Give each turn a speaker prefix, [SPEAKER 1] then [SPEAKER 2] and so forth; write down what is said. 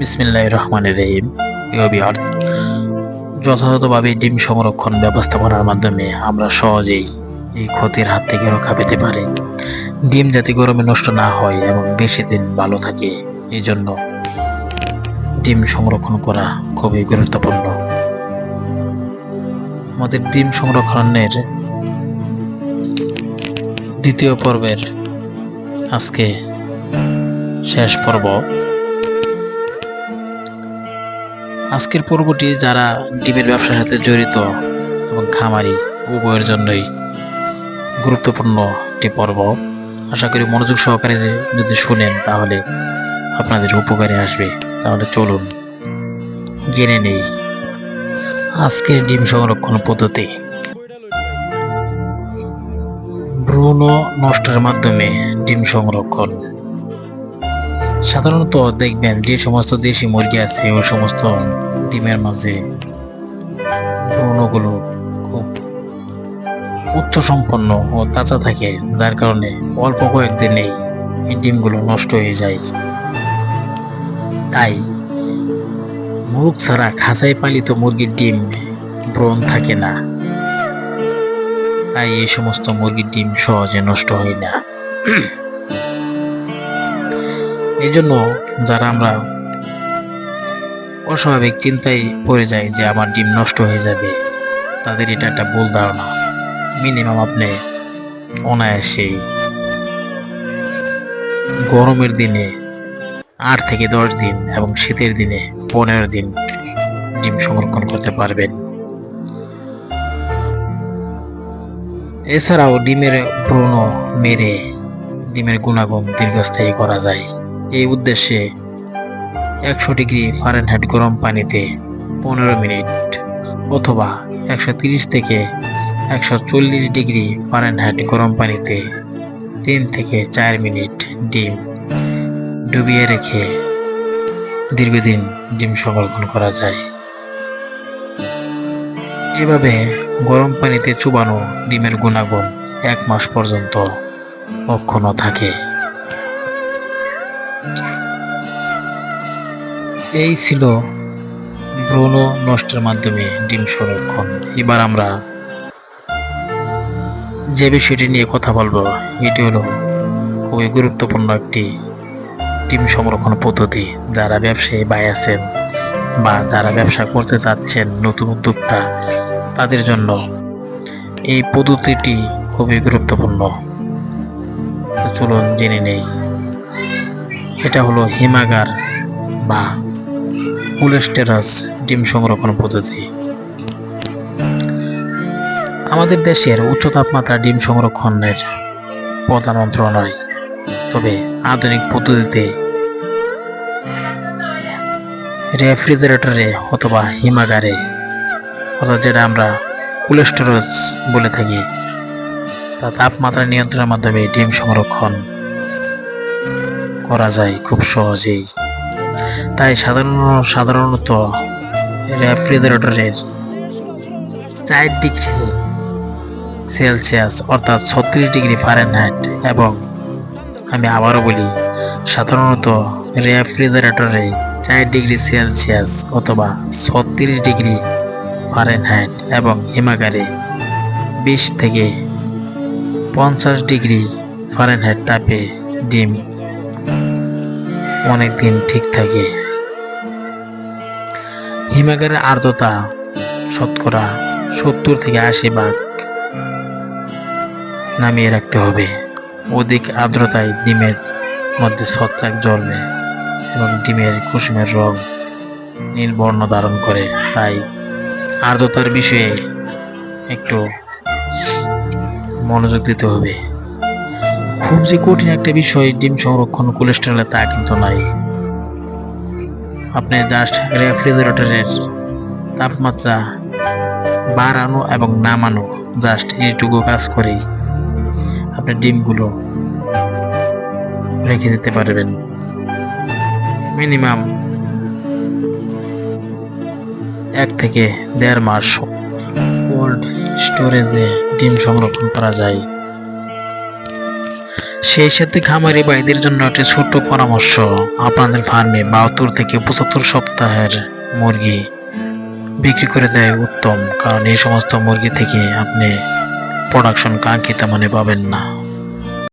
[SPEAKER 1] বিসমিল্লাহ রহমানের রহিম। ভিউয়ার্স, যথাযথভাবে ডিম সংরক্ষণ ব্যবস্থাপনার মাধ্যমে আমরা সহজেই এই ক্ষতির হাত থেকে রক্ষা পেতে পারি। ডিম যাতে গরমে নষ্ট না হয় এবং বেশি দিন ভালো থাকে এই জন্য ডিম সংরক্ষণ করা খুবই গুরুত্বপূর্ণ। আমাদের ডিম সংরক্ষণের দ্বিতীয় পর্বের আজকে শেষ পর্ব। আজকের পর্বটি যারা ডিমের ব্যবসার সাথে জড়িত এবং খামারি, উভয়ের জন্যই গুরুত্বপূর্ণ একটি পর্ব। আশা করি মনোযোগ সহকারে যদি শুনেন তাহলে আপনাদের উপকারে আসবে। তাহলে চলুন জেনে নেই আজকের ডিম সংরক্ষণ পদ্ধতি। ভ্রূণ নষ্টের মাধ্যমে ডিম সংরক্ষণ। সাধারণত দেখবেন যে সমস্ত দেশি মুরগি আছে ওই সমস্ত ডিমের মাঝে ভ্রূণগুলো খুব উচ্চ সম্পন্ন ও তাজা থাকে, যার কারণে অল্প কয়েকদিনেই এই ডিমগুলো নষ্ট হয়ে যায়। তাই মুরগ ছাড়া খাঁচায় পালিত মুরগির ডিম ব্রণ থাকে না। তাই এই সমস্ত মুরগির ডিম সহজে নষ্ট হয় না। এই জন্য যারা আমরা অস্বাভাবিক চিন্তায় পড়ে যাই যে আমার ডিম নষ্ট হয়ে যাবে, তাদের এটা একটা ভুল ধারণা। মিনিমাম আপনি অনায়াসেই গরমের দিনে আট থেকে দশ দিন এবং শীতের দিনে পনেরো দিন ডিম সংরক্ষণ করতে পারবেন। এছাড়াও ডিমের ভ্রূণ মেরে ডিমের গুণাগুণ দীর্ঘস্থায়ী করা যায়। এই উদ্দেশ্যে একশো ডিগ্রি ফারেনহাইট গরম পানিতে পনেরো মিনিট অথবা একশো তিরিশ থেকে একশো চল্লিশ ডিগ্রি ফারেনহাইট গরম পানিতে তিন থেকে চার মিনিট ডিম ডুবিয়ে রেখে দীর্ঘদিন ডিম সংরক্ষণ করা যায়। এভাবে গরম পানিতে চুবানো ডিমের গুণাগুণ এক মাস পর্যন্ত অক্ষুণ্ণ থাকে। এই ছিল ভ্রূণ নষ্টের মাধ্যমে ডিম সংরক্ষণ। এবার আমরা যে বিষয়টি নিয়ে কথা বলব, এটি হলো খুবই গুরুত্বপূর্ণ একটি ডিম সংরক্ষণ পদ্ধতি। যারা ব্যবসায়ী ভাই আছেন বা যারা ব্যবসা করতে চাচ্ছেন নতুন উদ্যোক্তা, তাদের জন্য এই পদ্ধতিটি খুবই গুরুত্বপূর্ণ। চলুন জেনে নেই। এটা হলো হিমাগার বা পুলেস্টেরাস ডিম সংরক্ষণ পদ্ধতি। আমাদের দেশের উচ্চ তাপমাত্রা ডিম সংরক্ষণের প্রধান মন্ত্রণালয়। তবে আধুনিক পদ্ধতিতে রেফ্রিজারেটরে অথবা হিমাগারে, অর্থাৎ যেটা আমরা কোলেস্টেরস বলে থাকি, তা তাপমাত্রা নিয়ন্ত্রণের মাধ্যমে ডিম সংরক্ষণ করা যায় খুব সহজেই। তাই সাধারণ সাধারণত রেফ্রিজারেটরের চার ডিগ্রি সেলসিয়াস অর্থাৎ ছত্রিশ ডিগ্রি ফারেনহাইট এবং আমি আবারও বলি, সাধারণত রেফ্রিজারেটরে চার ডিগ্রি সেলসিয়াস অথবা ছত্রিশ ডিগ্রি ফারেনহাইট এবং হিমাগারে বিশ থেকে পঞ্চাশ ডিগ্রি ফারেনহাইট তাপে ডিম অনেক দিন ঠিক থাকে। হিমাগারের আর্দ্রতা শতকরা সত্তর থেকে আশি ভাগ নামিয়ে রাখতে হবে। অধিক আর্দ্রতায় ডিমের মধ্যে ছত্রাক জন্মে এবং ডিমের কুসুমের রং নীল বর্ণ ধারণ করে। তাই আর্দ্রতার বিষয়ে একটু মনোযোগ দিতে হবে। খুব যে কঠিন একটা বিষয়, ডিম সংরক্ষণ কোলেস্টেরলে তা কিন্তু নাই। আপনি জাস্ট রেফ্রিজারেটরের তাপমাত্রা বাড়ানো এবং নামানো জাস্ট এইটুকু কাজ করেই আপনি ডিমগুলো রেখে দিতে পারবেন। মিনিমাম এক থেকে দেড় মাস কোল্ড স্টোরেজে ডিম সংরক্ষণ করা যায়। সেই সাথে খামারি ভাইদের জন্য একটি ছোট্ট পরামর্শ। আপনাদের ফার্মে বাহাত্তর থেকে পঁচাত্তর সপ্তাহের মুরগি বিক্রি করে দেয় উত্তম, কারণ এই সমস্ত মুরগি থেকে আপনি প্রোডাকশন কাঙ্ক্ষিত মানে পাবেন না।